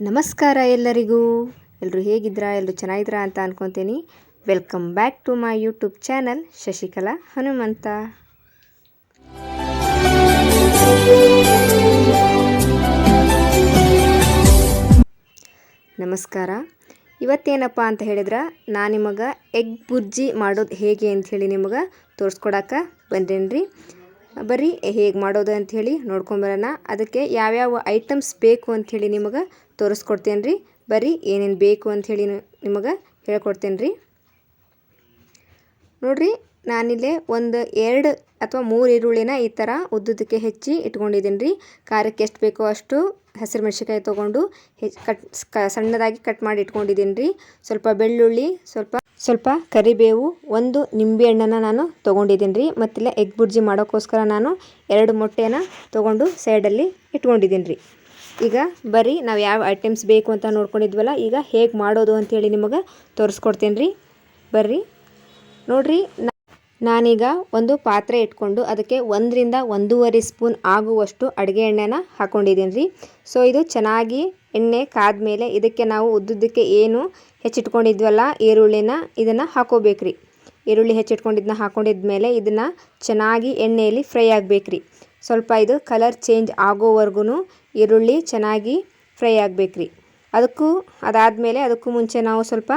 ನಮಸ್ಕಾರ ಎಲ್ಲರಿಗೂ. ಎಲ್ಲರೂ ಹೇಗಿದ್ದೀರಾ ಎಲ್ಲರೂ ಚೆನ್ನಾಗಿದ್ದೀರಾ ಅಂತ ಅನ್ಕೊತೀನಿ. Welcome back to my YouTube channel Shashikala Hanumanth. ನಮಸ್ಕಾರ. ಇವತ್ತೇನಪ್ಪ ಅಂತ ಹೇಳಿದ್ರೆ ನಾನು ನಿಮಗೆ ಎಗ್ ಬುರ್ಜಿ ಮಾಡೋದು ಹೇಗೆ ಅಂತ ಹೇಳಿ ನಿಮಗೆ ತೋರಿಸ್ಕೊಡಕ್ಕೆ ಬಂದೇನ್ರಿ. ಬರೀ ಹೇಗೆ ಮಾಡೋದು ಅಂಥೇಳಿ ನೋಡ್ಕೊಂಬರೋಣ ಅದಕ್ಕೆ ಯಾವ್ಯಾವ ಐಟಮ್ಸ್ ಬೇಕು ಅಂಥೇಳಿ ನಿಮಗೆ ತೋರಿಸ್ಕೊಡ್ತೇನೆ ರೀ ಬರೀ ಏನೇನು ಬೇಕು ಅಂಥೇಳಿ ನಿಮಗೆ ಹೇಳ್ಕೊಡ್ತೇನೆ ರೀ ನೋಡಿರಿ, ನಾನಿಲ್ಲೇ ಒಂದು ಎರಡು ಅಥವಾ ಮೂರು ಈರುಳ್ಳಿನ ಈ ಥರ ಉದ್ದುದಕ್ಕೆ ಹೆಚ್ಚಿ ಇಟ್ಕೊಂಡಿದ್ದೀನಿ ರೀ ಖಾರಕ್ಕೆ ಎಷ್ಟು ಬೇಕೋ ಅಷ್ಟು ಹಸಿರು ಮೆಣಸಿನ್ಕಾಯಿ ತೊಗೊಂಡು ಹೆಚ್ಚು ಕಟ್ ಸಣ್ಣದಾಗಿ ಕಟ್ ಮಾಡಿ ಇಟ್ಕೊಂಡಿದ್ದೀನಿ ರೀ ಸ್ವಲ್ಪ ಬೆಳ್ಳುಳ್ಳಿ, ಸ್ವಲ್ಪ ಸ್ವಲ್ಪ ಕರಿಬೇವು, ಒಂದು ನಿಂಬೆ ಹಣ್ಣನ್ನು ನಾನು ತೊಗೊಂಡಿದ್ದೀನಿ ರೀ ಮತ್ತಿಲ್ಲ ಎಗ್ ಬುರ್ಜಿ ಮಾಡೋಕ್ಕೋಸ್ಕರ ನಾನು ಎರಡು ಮೊಟ್ಟೆನ ತೊಗೊಂಡು ಸೈಡಲ್ಲಿ ಇಟ್ಕೊಂಡಿದ್ದೀನಿ ರೀ ಈಗ ಬರ್ರಿ, ನಾವು ಯಾವ ಐಟಮ್ಸ್ ಬೇಕು ಅಂತ ನೋಡ್ಕೊಂಡಿದ್ವಲ್ಲ, ಈಗ ಹೇಗೆ ಮಾಡೋದು ಅಂಥೇಳಿ ನಿಮಗೆ ತೋರಿಸ್ಕೊಡ್ತೀನಿ ರೀ ಬರ್ರಿ. ನೋಡಿರಿ ನಾನೀಗ ಒಂದು ಪಾತ್ರೆ ಇಟ್ಕೊಂಡು ಅದಕ್ಕೆ ಒಂದರಿಂದ ಒಂದೂವರೆ ಸ್ಪೂನ್ ಆಗುವಷ್ಟು ಅಡುಗೆ ಎಣ್ಣೆನ ಹಾಕ್ಕೊಂಡಿದ್ದೀನಿ ರೀ ಸೊ, ಇದು ಚೆನ್ನಾಗಿ ಎಣ್ಣೆ ಕಾದ್ಮೇಲೆ ಇದಕ್ಕೆ ನಾವು ಉದ್ದುದಕ್ಕೆ ಏನು ಹೆಚ್ಚಿಟ್ಕೊಂಡಿದ್ವಲ್ಲ? ಈರುಳ್ಳಿನ ಇದನ್ನು ಹಾಕೋಬೇಕ್ರಿ. ಈರುಳ್ಳಿ ಹೆಚ್ಚಿಟ್ಕೊಂಡಿದ್ದನ್ನ ಹಾಕೊಂಡಿದ್ಮೇಲೆ ಇದನ್ನು ಚೆನ್ನಾಗಿ ಎಣ್ಣೆಯಲ್ಲಿ ಫ್ರೈ ಆಗಬೇಕ್ರಿ. ಸ್ವಲ್ಪ ಇದು ಕಲರ್ ಚೇಂಜ್ ಆಗೋವರೆಗೂ ಈರುಳ್ಳಿ ಚೆನ್ನಾಗಿ ಫ್ರೈ ಆಗಬೇಕ್ರಿ. ಅದಕ್ಕೂ ಅದಾದಮೇಲೆ ಅದಕ್ಕೂ ಮುಂಚೆ ನಾವು ಸ್ವಲ್ಪ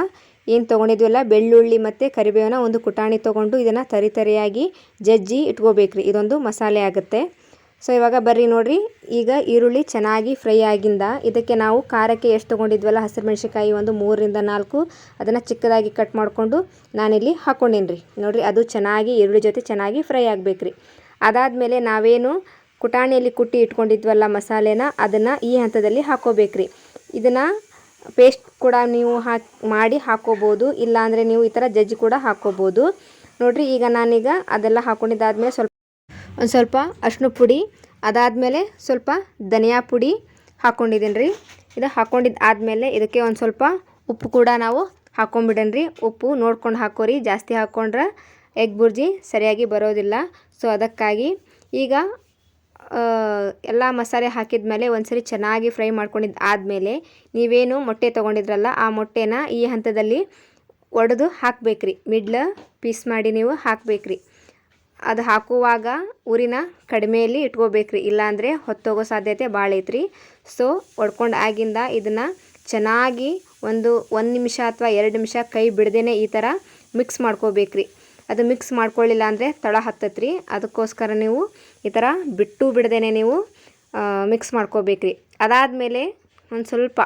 ಏನು ತೊಗೊಂಡಿದ್ವಲ್ಲ? ಬೆಳ್ಳುಳ್ಳಿ ಮತ್ತು ಕರಿಬೇವನ ಒಂದು ಕುಟಾಣಿ ತೊಗೊಂಡು ಇದನ್ನು ತರಿ ತರಿಯಾಗಿ ಜಜ್ಜಿ ಇಟ್ಕೋಬೇಕ್ರಿ. ಇದೊಂದು ಮಸಾಲೆ ಆಗುತ್ತೆ. ಸೊ ಇವಾಗ ಬರ್ರಿ ನೋಡಿರಿ. ಈಗ ಈರುಳ್ಳಿ ಚೆನ್ನಾಗಿ ಫ್ರೈ ಆಗಿಂದ ಇದಕ್ಕೆ ನಾವು ಖಾರಕ್ಕೆ ಎಷ್ಟು ತೊಗೊಂಡಿದ್ವಲ್ಲ, ಹಸಿರು ಮೆಣಸಿಕಾಯಿ ಒಂದು ಮೂರರಿಂದ ನಾಲ್ಕು, ಅದನ್ನು ಚಿಕ್ಕದಾಗಿ ಕಟ್ ಮಾಡಿಕೊಂಡು ನಾನಿಲ್ಲಿ ಹಾಕ್ಕೊಂಡೇನಿ ರೀ ನೋಡಿರಿ, ಅದು ಚೆನ್ನಾಗಿ ಈರುಳ್ಳಿ ಜೊತೆ ಚೆನ್ನಾಗಿ ಫ್ರೈ ಆಗಬೇಕ್ರಿ. ಅದಾದಮೇಲೆ ನಾವೇನು ಕುಟಾಣಿಯಲ್ಲಿ ಕುಟ್ಟಿ ಇಟ್ಕೊಂಡಿದ್ವಲ್ಲ ಮಸಾಲೆನ, ಅದನ್ನು ಈ ಹಂತದಲ್ಲಿ ಹಾಕೋಬೇಕ್ರಿ. ಇದನ್ನು ಪೇಸ್ಟ್ ಕೂಡ ನೀವು ಹಾಕಿ, ಮಾಡಿ ಹಾಕೋಬೋದು, ಇಲ್ಲಾಂದರೆ ನೀವು ಈ ಥರ ಜಜ್ಜಿ ಕೂಡ ಹಾಕ್ಕೋಬೋದು ನೋಡಿರಿ, ಈಗ ನಾನೀಗ ಅದೆಲ್ಲ ಹಾಕ್ಕೊಂಡಿದ್ದಾದ್ಮೇಲೆ ಸ್ವಲ್ಪ ಒಂದು ಸ್ವಲ್ಪ ಅರ್ಶಿನ ಪುಡಿ, ಅದಾದಮೇಲೆ ಸ್ವಲ್ಪ ಧನಿಯಾ ಪುಡಿ ಹಾಕ್ಕೊಂಡಿದ್ದೀನಿ ರೀ ಇದು ಹಾಕ್ಕೊಂಡಿದ್ದು ಆದಮೇಲೆ ಇದಕ್ಕೆ ಒಂದು ಸ್ವಲ್ಪ ಉಪ್ಪು ಕೂಡ ನಾವು ಹಾಕ್ಕೊಂಬಿಡನ್ರಿ ಉಪ್ಪು ನೋಡ್ಕೊಂಡು ಹಾಕೋರಿ, ಜಾಸ್ತಿ ಹಾಕ್ಕೊಂಡ್ರೆ ಎಗ್ ಬುರ್ಜಿ ಸರಿಯಾಗಿ ಬರೋದಿಲ್ಲ. ಸೊ ಅದಕ್ಕಾಗಿ ಈಗ ಎಲ್ಲ ಮಸಾಲೆ ಹಾಕಿದ ಮೇಲೆ ಒಂದ್ಸರಿ ಚೆನ್ನಾಗಿ ಫ್ರೈ ಮಾಡ್ಕೊಂಡಿದ್ದು ಆದಮೇಲೆ ನೀವೇನು ಮೊಟ್ಟೆ ತೊಗೊಂಡಿದ್ರಲ್ಲ, ಆ ಮೊಟ್ಟೆನ ಈ ಹಂತದಲ್ಲಿ ಒಡೆದು ಹಾಕಬೇಕ್ರಿ. ಮಿಡ್ಲ ಪೀಸ್ ಮಾಡಿ ನೀವು ಹಾಕಬೇಕ್ರಿ. ಅದು ಹಾಕುವಾಗ ಊರಿನ ಕಡಿಮೆಯಲ್ಲಿ ಇಟ್ಕೋಬೇಕ್ರಿ. ಇಲ್ಲಾಂದರೆ ಹೊತ್ತೋಗೋ ಸಾಧ್ಯತೆ ಭಾಳ ಐತ್ರಿ. ಸೊ ಒಡ್ಕೊಂಡು ಆಗಿಂದ ಇದನ್ನು ಚೆನ್ನಾಗಿ ಒಂದು ಒಂದು ನಿಮಿಷ ಅಥವಾ ಎರಡು ನಿಮಿಷ ಕೈ ಬಿಡ್ದೇ ಈ ಥರ ಮಿಕ್ಸ್ ಮಾಡ್ಕೋಬೇಕ್ರಿ. ಅದು ಮಿಕ್ಸ್ ಮಾಡ್ಕೊಳ್ಳಿಲ್ಲ ಅಂದರೆ ತಳ ಹತ್ತತ್ರಿ. ಅದಕ್ಕೋಸ್ಕರ ನೀವು ಈ ಥರ ಬಿಟ್ಟು ಬಿಡದೇನೆ ನೀವು ಮಿಕ್ಸ್ ಮಾಡ್ಕೋಬೇಕ್ರಿ. ಅದಾದಮೇಲೆ ಒಂದು ಸ್ವಲ್ಪ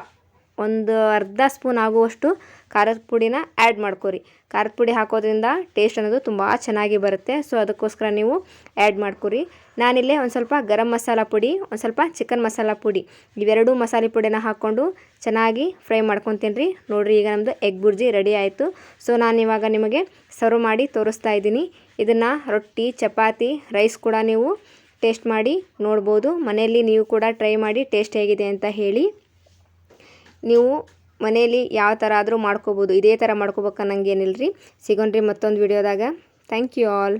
ಒಂದು ಅರ್ಧ ಸ್ಪೂನ್ ಆಗುವಷ್ಟು ಖಾರದ ಪುಡಿನ ಆ್ಯಡ್ ಮಾಡ್ಕೊರಿ. ಖಾರದ ಪುಡಿ ಹಾಕೋದ್ರಿಂದ ಟೇಸ್ಟ್ ಅನ್ನೋದು ತುಂಬ ಚೆನ್ನಾಗಿ ಬರುತ್ತೆ. ಸೊ ಅದಕ್ಕೋಸ್ಕರ ನೀವು ಆ್ಯಡ್ ಮಾಡ್ಕೊರಿ. ನಾನಿಲ್ಲೇ ಒಂದು ಸ್ವಲ್ಪ ಗರಂ ಮಸಾಲ ಪುಡಿ, ಒಂದು ಸ್ವಲ್ಪ ಚಿಕನ್ ಮಸಾಲ ಪುಡಿ. ಇವೆರಡೂ ಮಸಾಲೆ ಪುಡಿನ ಹಾಕ್ಕೊಂಡು ಚೆನ್ನಾಗಿ ಫ್ರೈ ಮಾಡ್ಕೊತೀನಿ. ರೀ ನೋಡಿರಿ, ಈಗ ನಮ್ಮದು ಎಗ್ ಬುರ್ಜಿ ರೆಡಿ ಆಯಿತು. ಸೊ ನಾನು ಇವಾಗ ನಿಮಗೆ ಸರ್ವ್ ಮಾಡಿ ತೋರಿಸ್ತಾ ಇದ್ದೀನಿ. ಇದನ್ನು ರೊಟ್ಟಿ, ಚಪಾತಿ ರೈಸ್ ಕೂಡ ನೀವು ಟೇಸ್ಟ್ ಮಾಡಿ ನೋಡ್ಬೋದು. ಮನೆಯಲ್ಲಿ ನೀವು ಕೂಡ ಟ್ರೈ ಮಾಡಿ ಟೇಸ್ಟ್ ಹೇಗಿದೆ ಅಂತ ಹೇಳಿ. ನೀವು ಮನೆಯಲ್ಲಿ ಯಾವ ಥರ ಆದರೂ ಮಾಡ್ಕೋಬೋದು, ಇದೇ ಥರ ಮಾಡ್ಕೋಬೇಕು ಅನ್ನಂಗೇನಿಲ್ಲ ರೀ ಸಿಗೋಣ್ರಿ ಮತ್ತೊಂದು ವಿಡಿಯೋದಾಗ ಥ್ಯಾಂಕ್ ಯು ಆಲ್